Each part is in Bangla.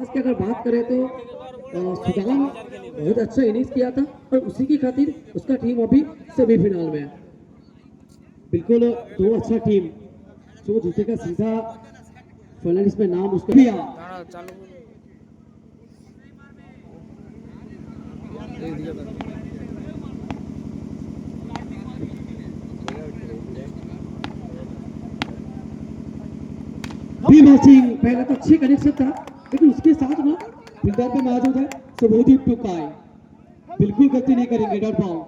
आज की अगर बात करें तो सुजान बहुत अच्छा इनिंग्स किया था और उसी की खातिर उसका टीम अभी सेमीफाइनल में है। बिल्कुल दो अच्छा टीम जो जीतेगा सीधा फाइनलिस्ट में नाम उसका भी आ पहले तो अच्छी कनेक्शन था। लेकिन उसके साथ ना फिल्डर पे मौजूद है शुभदीप टुकाई बिल्कुल गलती नहीं करेंगे बॉल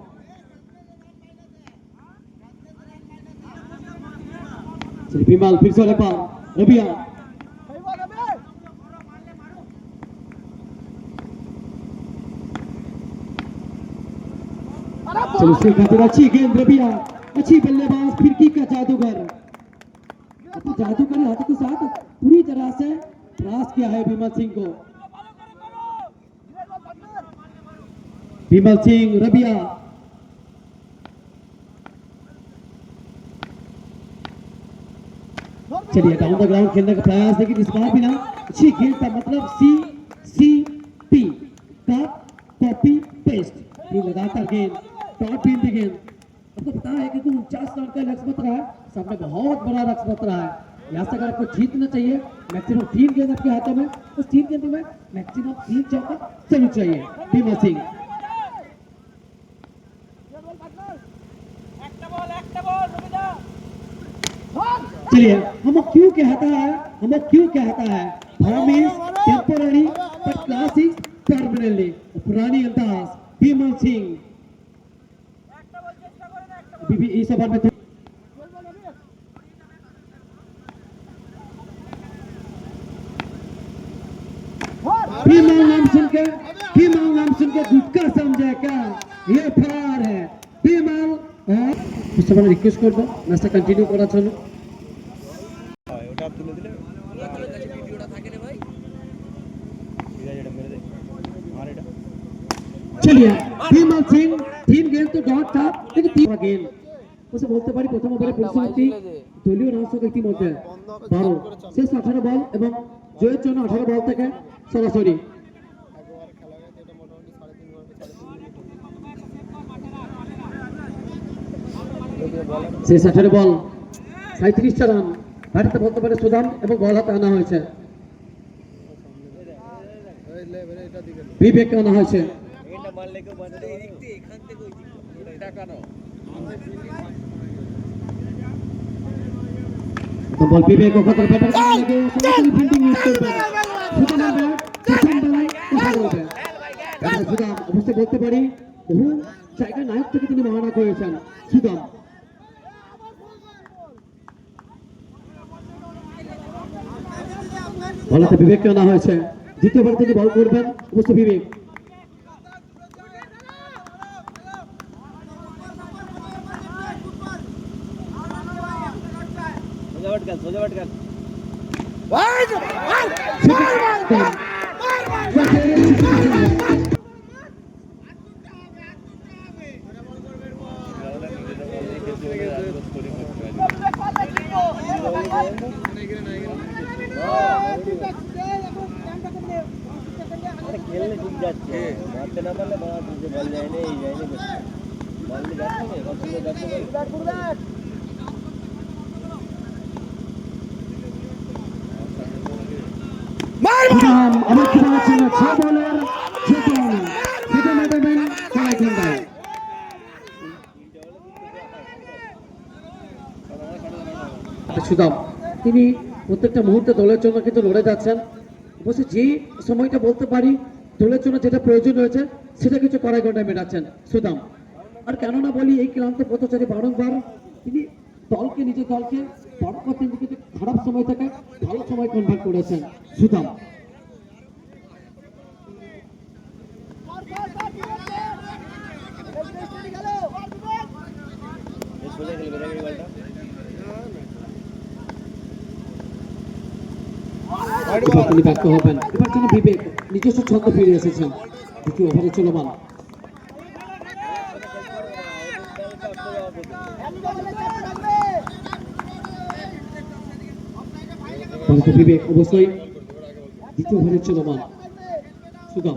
चलिए भीमाल फिर से पार। रबिया। चलो, उसके खातिर अच्छी गेंद, रबिया। अच्छी बल्लेबाज फिरकी का जादूगर? जादूगर जादूगरी हाथों के साथ, पूरी तरह से प्रयास किया है विमल सिंह को विमल सिंह रबिया चलिए डाउन द ग्राउंड खेलने का प्रयास लेकिन इस बार भी ना अच्छी गेंद का मतलब C C P cut copy paste ये लगातार गेंद टॉप पिन दी गेंद. आपको पता है कि उनचास रन का लक्ष्य मत रहा है। सामने बहुत बड़ा लक्ष्य मत रहा है। यहाँ से अगर आपको जीतना चाहिए मैक्सिमम तीन गेंद आपके हाथों में, उस तीन गेंद में मैक्सिमम तीन चौका ज़रूर चाहिए। भीमा सिंह। चलिए, हम क्यों कहता है? हम क्यों कहता है? Temporary but class is permanently पुरानी अंदाज भीमल सिंह। अभी भी इस ओवर में है कि माल राम सिंह को गुटका समझा क्या? ये রিকোয়েস্ট করব ম্যাচটা কন্টিনিউ করার প্রথম ওভারে প্রতিশ্রুতি দলীয় রান সংখ্যা ইতিমধ্যে বল এবং জয়ের জন্য আঠারো বল থেকে সরাসরি বল। সাঁত্রিশটা রান। ব্যাটিতে বলতে পারে সুদাম এবং বল হাতে আনা হয়েছে। বিবেককে আনা হয়েছে। বিবেক অবশ্যই বলতে পারি, বহু জায়গায় নায়ক থেকে তিনি সুদাম বলাতে বিবেককে আনা হয়েছে। দ্বিতীয় দ্বিতীয়বার তিনি বল করবেন উপস্থিত বিবেক। সোজা বাটকাল সোজা বাটকাল খেললে ঠিক যাচ্ছে। মারতে না পারলে মার দিতে বল যায় না এই যায় না মারলে যাচ্ছে? না কত যাচ্ছে বল। সুদাম আমার খেলা ছিল ছ বলের ছ রান সেটা মেটাবেন খেলা খেলবেন সুদাম তিনি প্রত্যেকটা মুহূর্তে দলের জন্য কিন্তু লড়ে যাচ্ছেন। অবশ্যই যে সময়টা বলতে পারি দলের জন্য যেটা প্রয়োজন রয়েছে, সেটা কিছু কড়াই গন্ডায় মেটাচ্ছেন। সুদাম। আর কেননা বলি, এই ক্লান্ত পথচারী বারংবার তিনি দলকে, নিজের দলকে বড় করতে কিন্তু খারাপ সময় থেকে ভালো সময় কনভার্ট করেছেন সুদাম। তিনি ব্যর্থ হবেন। এবার যেন বিবেক নিজস্ব ছন্দ ফিরে এসেছেন। দ্বিতীয় ওভারে চলমান। বিবেক অবশ্যই দ্বিতীয় ওভারের চলমান। সুগম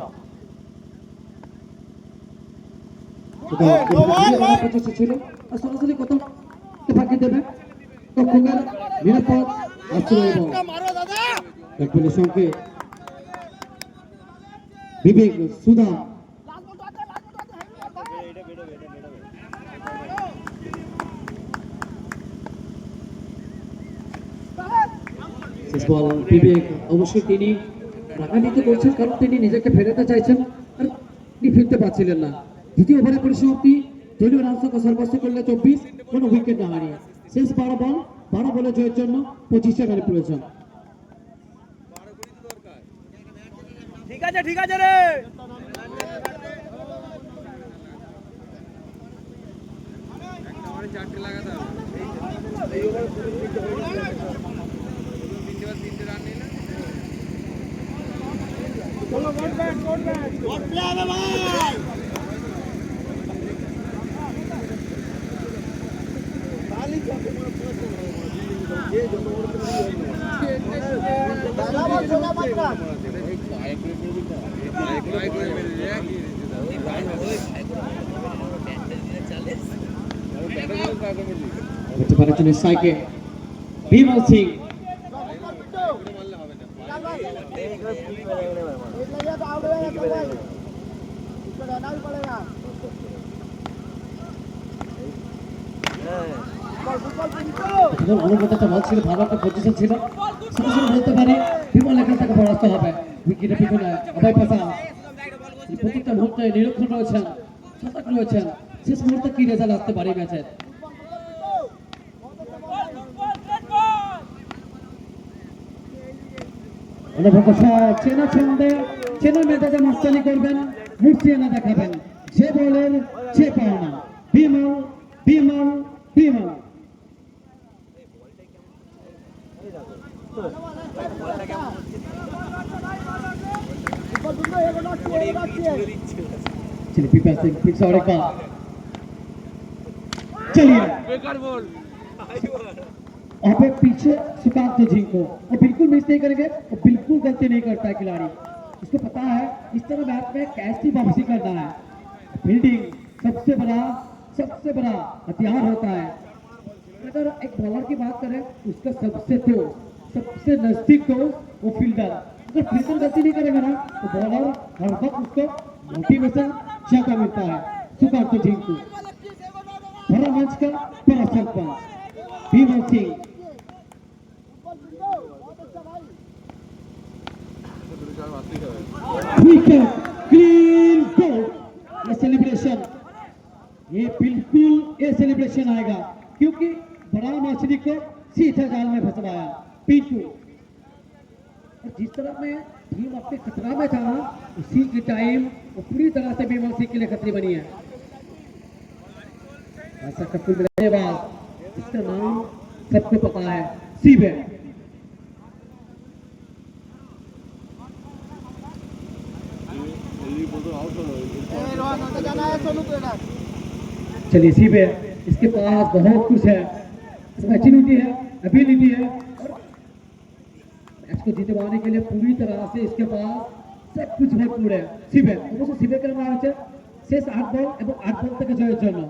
সুগম প্রচেষ্টা ছিল। আর সরাসরি কত ফাঁকি দেবে? রক্ষকের নিরাপদ আশ্রয় এবং সঙ্গে বিবেক বল বিবেক। অবশ্যই তিনি রাগান্বিত করছেন, কারণ তিনি নিজেকে ফেরাতে চাইছেন তিনি ফিরতে পারছিলেন না। দ্বিতীয় ওভারের পরিসমাপ্তি, দলীয় রান সংখ্যা সর্বোচ্চ করলে চব্বিশ, কোনো উইকেট না হারিয়ে। শেষ বারো বল, বারো বলে জয়ের জন্য পঁচিশটা রানের প্রয়োজন ঠিক আছে ঠিক আছে রে। চারটে লাগাতে তিনটে রান নেই না পারে তিনি সাইকে বিমল সিং। ছিল ভালো একটা ছিল। বিমল হবে। মুহূর্তে রয়েছেন শেষ মুহূর্তে কি রেজাল্ট আসতে পারে ম্যাচের চেনা ছন্দে চেনা মেজাজে মাস্তানি করবেন মুর্চিয়ানা দেখাবেন সে বলের সে পাওনা বিমল বিমল বিমল चलिए पीपा सिंह फिर से और एक बार चलिए বেকার বল अब एक पीछे सुकांत जी को। वो बिल्कुल मिस नहीं करेंगे, वो बिल्कुल गलती नहीं करता है खिलाड़ी। उसको पता है, इस तरह मैच में कैच की वापसी करना है। फील्डिंग सबसे बड़ा सबसे बड़ा हथियार होता है। अगर एक बॉलर की बात करें, उसका सबसे तो सबसे नज़दीक तो वो फील्डर अगर फील्डर गलती नहीं करेगा ना तो बॉलर हर वक्त उसको मोटिवेशन ज़्यादा मिलता है। सुकांत जी को। बड़ा मंच का, बड़ा सरपंच सिंह विकेट क्लीन गोल ये सेलिब्रेशन ये बिल्कुल ये सेलिब्रेशन आएगा। क्योंकि बड़ा मछली को सीधा जाल में फंसवाया। पिंटू। और जिस तरह में टीम अपने खतरा में था, उसी के टाइम वो पूरी तरह से बीमल सिंह के लिए खतरे बनी है। ऐसा कपूर बाद इसका नाम सबको पता है सीबे चलिए सीबे इसके पास बहुत कुछ है इसमें एचिनिटी है एबिलिटी है और मैच को जितवाने के लिए पूरी तरह से इसके पास सब कुछ भरपूर है सीबे অবশ্য সিবে কেন নেওয়া হয়েছে শেষ আট বল এবং আট বল থেকে জয়ের জন্য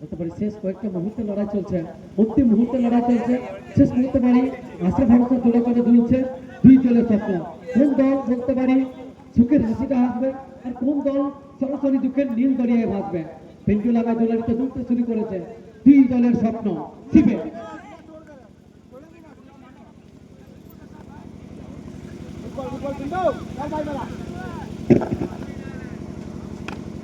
হতে পারে শেষ কয়েকটা মুহূর্তে লড়াই চলছে প্রতি মুহূর্তে লড়াই চলছে শেষ মুহূর্তে পারি আশা ভরসা দূরে করে দুলছে দুই দলের স্বপ্ন কোন দল বলতে পারি সুখের হাসিটা হাসবে আর কোন দল সরাসরি দুঃখের নীল দরিয়ায় ভাসবে? পিন্টু লাগা দুলতে শুরু করেছে। দুই দলের স্বপ্ন শিবে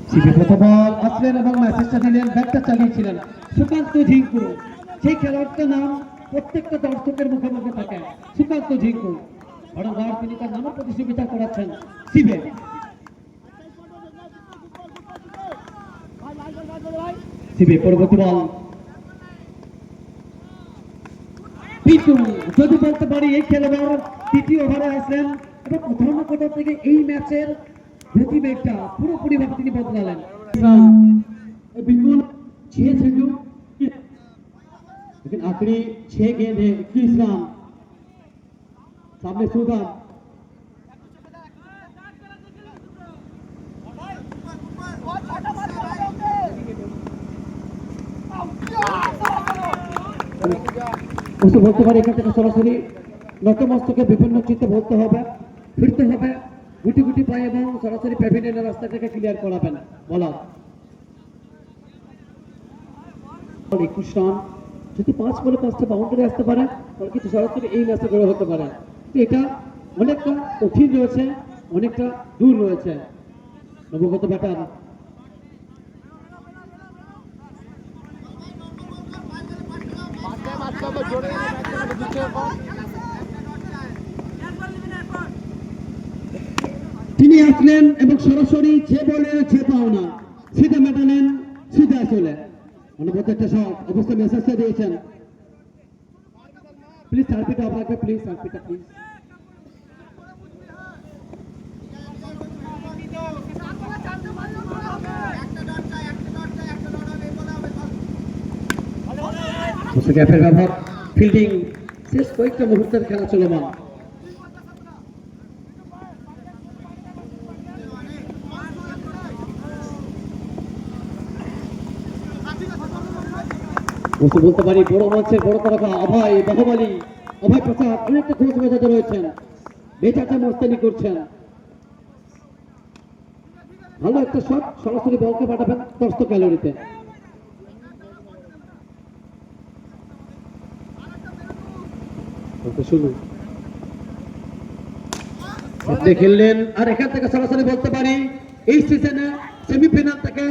শিবে প্রথম বল আসলেন এবং মেসেজটা দিলেন ব্যাটটা চালিয়েছিলেন। সুকান্ত ঝিঙ্কু। সেই খেলোয়াড়টার নাম প্রত্যেকটা দর্শকের মুখে মুখে থাকে। সুকান্ত ঝিঙ্কু। বারংবার তিনি তার নামের প্রতিযোগিতা করাচ্ছেন শিবে শিবে পরবর্তী বল পিটু যদি বলতে পারি এই খেলোয়াড় তৃতীয় ওভারে আসলেন এবং কোথাও না কোথাও থেকে এই ম্যাচের গতিবেগটা পুরোপুরি ভাবে তিনি বদলালেন बिल्कुल छह छक्कों लेकिन आखिरी छह गेंद है इक्कीस रन সামনে সুদান সরাসরি নতমস্তকে বিভিন্ন চিত্তে বলতে হবে, ফিরতে হবে, গুটি গুটি পায়ে এবং সরাসরি প্যাভিলিয়নের রাস্তাটাকে ক্লিয়ার করাবেন, বলার। একুশ রান যদি পাঁচ বলে পাঁচটা বাউন্ডারি আসতে পারে, তাহলে কিন্তু সরাসরি এই ম্যাচে বেরো হতে পারে। এটা অনেকটা কঠিন রয়েছে, অনেকটা দূর রয়েছে। নবগত ব্যাটার। তিনি আসলেন এবং সরাসরি যে বলে যে পাওনা, সিধা মেটালেন, সিধা চলে অনুভূত একটা শট অবশ্য মেসেজটা দিয়েছেন। প্লিজ সার্পিটা আপনাকে প্লিজ সার্পিটা প্লিজ গ্যাপের ব্যবহার ফিল্ডিং, শেষ কয়েকটা মুহূর্তের খেলা চলমান। বলতে পারি, বড় মঞ্চের বড় তারকা অভয় বাহুবলী, অভয় প্রসাদ, অনেকটা খোঁজ মেজাজে রয়েছেন। বেচাটা মস্তানি করছেন। ভালো একটা শট সরাসরি বলকে পাঠাবেন দশত ক্যালোরিতে শুরু খেললেন আর এখান থেকে সরাসরি বলতে পারি এই সিজনে সেমিফাইনাল থেকে